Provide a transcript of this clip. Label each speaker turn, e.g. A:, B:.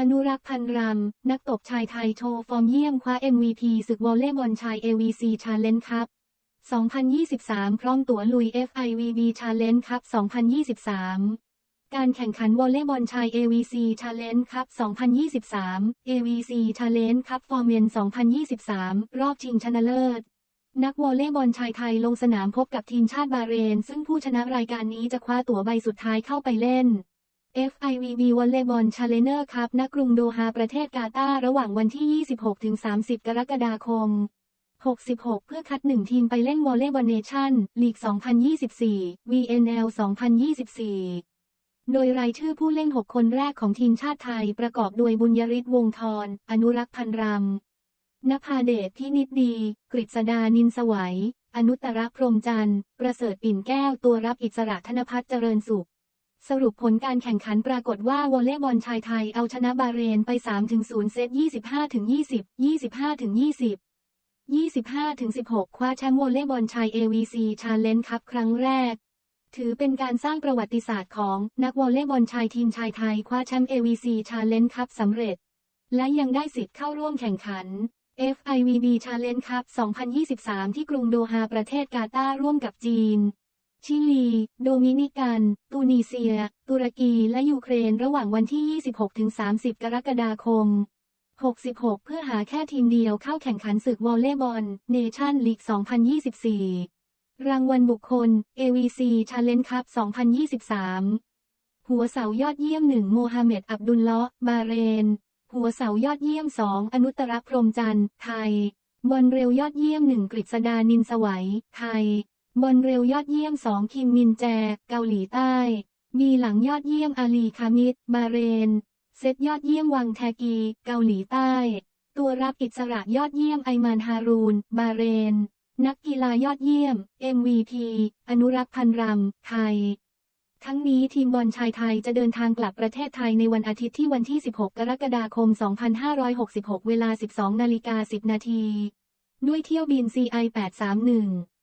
A: อนุรักษ์พันรำ นักตบชายไทยโชว์ฟอร์มเยี่ยมคว้า MVP ศึกวอลเลย์บอลชาย AVC Challenge Cup 2023 พร้อมตั๋วลุย FIVB Challenge Cup 2023 การแข่งขันวอลเลย์บอลชาย AVC Challenge Cup 2023 AVC Challenge Cup for Men 2023 รอบชิงชนะเลิศ นักวอลเลย์บอลชายไทยลงสนามพบกับทีมชาติบาเรน ซึ่งผู้ชนะรายการนี้จะคว้าตั๋วใบสุดท้ายเข้าไปเล่น FIVB วอลเลย์บอลชาเลนเนอร์คัพณกรุงโดฮาประเทศกาตาร์ระหว่างวันที่ 26-30 กรกฎาคม 66 เพื่อคัดหนึ่งทีมไปเล่นวอลเลย์บอลเนชั่น ลีก 2024 VNL 2024 โดยรายชื่อผู้เล่น 6 คนแรกของทีมชาติไทยประกอบโดยบุญยริศวงศ์ทรอนุรักษ์พันรำนภาเดชที่นิดดี กฤษดานินสวัย อนุตตรพรมจันทร์ ประเสริฐปิ่นแก้วตัวรับอิสระธนพัฒน์เจริญสุข สรุปผลการแข่งขันปรากฏว่าวอลเลย์บอลชายไทยเอาชนะบาเรนไป 3-0 เซต 25-20 25-20 25-16 คว้าแชมป์วอลเลย์บอลชาย AVC Challenge Cup ครั้งแรก ถือเป็นการสร้างประวัติศาสตร์ของนักวอลเลย์บอลชายทีมชายไทย คว้าแชมป์ AVC Challenge Cup สำเร็จ และยังได้สิทธิ์เข้าร่วมแข่งขัน FIVB Challenge Cup 2023 ที่กรุงโดฮาประเทศกาตาร์ร่วมกับจีน ชิลี โดมินิกัน ตูนิเซีย ตุรกี และยูเครนระหว่างวันที่ 26-30 กรกฎาคม 66 เพื่อหาแค่ทีมเดียวเข้าแข่งขันศึกวอลเลย์บอล เนชั่นลีก 2024 รางวัลบุคคล AVC Challenge Cup 2023 หัวเสายอดเยี่ยม 1 โมฮัมเหม็ด อับดุลเลาะบาเรน หัวเสายอดเยี่ยม 2 อนุตรพรมจันทร์ ไทย บอลเร็วยอดเยี่ยม 1 กฤษดานินสวัย ไทย บอลเร็วยอดเยี่ยม 2 คิมมินแจ เกาหลีใต้ มีหลังยอดเยี่ยมอาลีคามิดบาเรน เซตยอดเยี่ยมวังแทกี เกาหลีใต้ ตัวรับอิสระยอดเยี่ยมไอมานฮารูน บาเรน นักกีฬายอดเยี่ยม MVP อนุรักษ์พันรำ ไทย ทั้งนี้ทีมบอลชายไทยจะเดินทางกลับประเทศไทยในวันอาทิตย์ที่วันที่ 16 กรกฎาคม 2566 เวลา 12 นาฬิกา 10 นาที ด้วยเที่ยวบิน CI 831